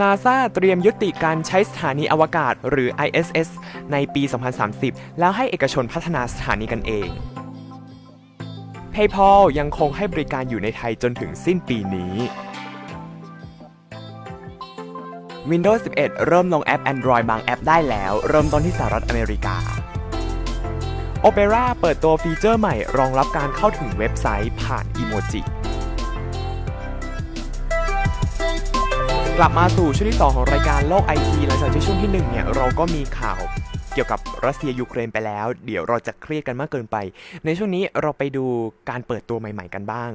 นาซาเตรียมยุติการใช้สถานีอวกาศหรือ ISS ในปี 2030 แล้วให้เอกชนพัฒนาสถานีกันเอง PayPal ยังคงให้บริการอยู่ในไทยจนถึงสิ้นปีนี้ Windows 11 เริ่มลงแอป Android บางแอปได้แล้ว เริ่มต้นที่สหรัฐอเมริกา Opera เปิดตัวฟีเจอร์ใหม่รองรับการเข้าถึงเว็บไซต์ผ่านอีโมจิ ลับมาสู่ช่วงที่ 2 ของรายการโลกไอทีหลังจากที่ช่วงที่1เนี่ยเราก็มีข่าวเกี่ยวกับรัสเซียยูเครนไปแล้ว เดี๋ยวเราจะเครียดกันมากเกินไป ในช่วงนี้เราไปดูการเปิดตัวใหม่ ๆ กันบ้าง